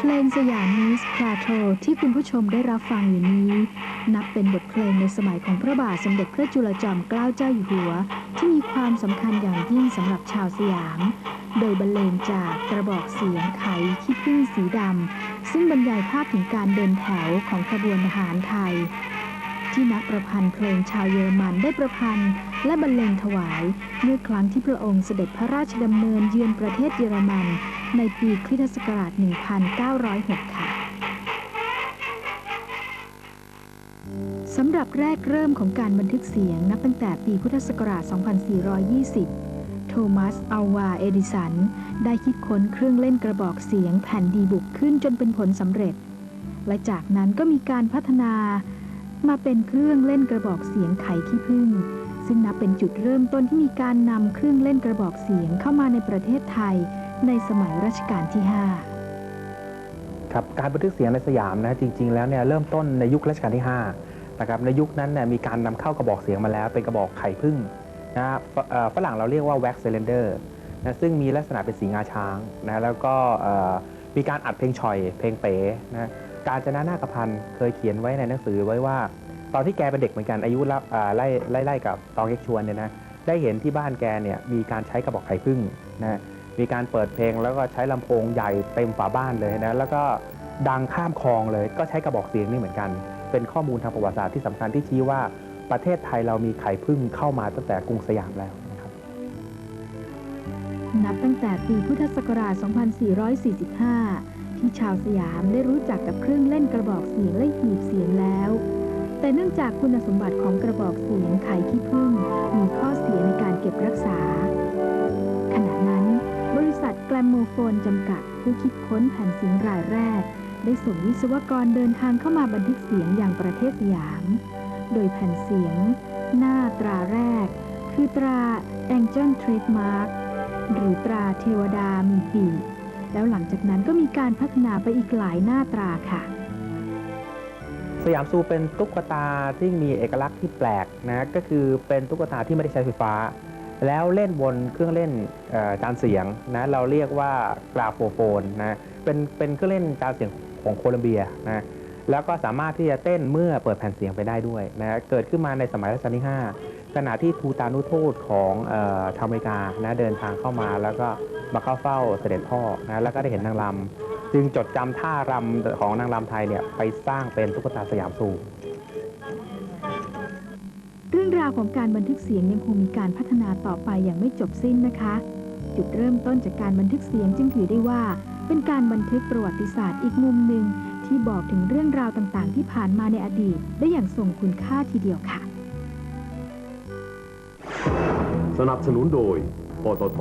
เพลงสยามนิสพลาโทที่คุณผู้ชมได้รับฟังอยู่นี้ นับเป็นบทเพลงในสมัยของพระบาทสมเด็จพระจุลจอมเกล้าเจ้าอยู่หัว ที่มีความสำคัญอย่างยิ่งสำหรับชาวสยาม โดยบรรเลงจากกระบอกเสียงไขขี้ผึ้งสีดำซึ่งบรรยายภาพถึงการเดินแถวของขบวนทหารไทย ที่นักประพันธ์เพลงชาวเยอรมันได้ประพันธ์และบรรเลงถวาย เมื่อครั้งที่พระองค์เสด็จพระราชดำเนินเยือนประเทศเยอรมัน ในปีคริสตศักราช 1906 ค่ะสำหรับแรกเริ่มของการบันทึกเสียงนับตั้งแต่ปีพุทธศักราช 2420 โทมัส อัลวา เอดิสัน ได้คิดค้นเครื่องเล่นกระบอกเสียงแผ่นดีบุกขึ้นจนเป็นผลสำเร็จ และจากนั้นก็มีการพัฒนามาเป็นเครื่องเล่นกระบอกเสียงไขขี้ผึ้งซึ่งนับเป็นจุดเริ่มต้นที่มีการนำเครื่องเล่นกระบอกเสียงเข้ามาในประเทศไทย ในสมัยรัชกาลที่ 5 ครับการบันทึกเสียงในสยามนะจริง ๆ แล้วเนี่ยเริ่มต้นในยุครัชกาลที่5นะครับในยุคนั้นเนี่ยมีการนำเข้ากระบอกเสียงมาแล้วเป็นกระบอกไข่พึ่งนะฝเอ่อฝรั่งเราเรียกว่า wax cylinder นะซึ่งมีลักษณะเป็นสีงาช้างนะแล้วก็มีการอัดเพลงชอย เพลงเป๋นะการจนานาคพันเคยเขียนไว้ในหนังสือไว้ว่า ตอนที่แกเป็นเด็กเหมือนกันอายุไล่ไล่ไล่กับตองเอกชวนเนี่ยนะได้เห็นที่บ้านแกเนี่ยมีการใช้กระบอกไข่พึ่งนะ มีการเปิดเพลงแล้วก็ใช้ลำโพงใหญ่เต็มฝาบ้านเลยนะแล้วก็ดังข้ามคลองเลยก็ใช้กระบอกเสียงนี่เหมือนกัน เป็นข้อมูลทางประวัติศาสตร์ที่สำคัญที่ชี้ว่าประเทศไทยเรามีไข่พึ่งเข้ามาตั้งแต่กรุงสยามแล้วนะครับ นับตั้งแต่ปีพุทธศักราช 2445 ที่ชาวสยามได้รู้จักกับเครื่องเล่นกระบอกเสียงและหีบเสียงแล้ว แต่เนื่องจากคุณสมบัติของกระบอกเสียงไขขี้ผึ้ โฟนจำกัด ผู้คิดค้นแผ่นเสียงรายแรก ได้ส่งวิศวกรเดินทางเข้ามาบันทึกเสียงอย่างประเทศสยาม โดยแผ่นเสียง หน้าตราแรก คือตรา Angel Trademark หรือตราเทวดามีปีกแล้วหลังจากนั้นก็มีการพัฒนาไปอีกหลายหน้าตราค่ะสยามซูเป็นตุ๊กตาที่มีเอกลักษณ์ที่แปลกนะก็คือเป็นตุ๊กตาที่ไม่ได้ใช้ไฟฟ้า แล้วเล่นบนเครื่องเล่นจานเสียงนะเราเรียกว่ากราโฟโฟนนะเป็นเป็นเครื่องเล่นจานเสียงของโคลัมเบียนะแล้วก็สามารถที่จะเต้นเมื่อเปิดแผ่นเสียงไปได้ด้วยนะเกิดขึ้นมาในสมัยรัชกาลที่ 5 ขณะที่ทูตานุทูตของอชาวอเมริกานะเดินทางเข้ามาแล้วก็มาเข้าเฝ้าเสด็จพ่อนะแล้วก็ได้เห็นนางรำจึงจดจำท่ารำของนางรำไทยเนี่ยไปสร้างเป็นตุ๊กตาสยามซูเรื่องาวของการบันทึกเสียงยังคงมีการพัฒนาต่อไปอย่างไม่จบสิ้นนะคะ จุดเริ่มต้นจากการบันทึกเสียงจึงถือได้ว่า เป็นการบันทึกประวัติศาสตร์อีกมุมหนึ่งที่บอกถึงเรื่องราวต่างๆ ที่ผ่านมาในอดีต ได้อย่างทรงคุณค่าทีเดียวค่ะ สนับสนุนโดยปตท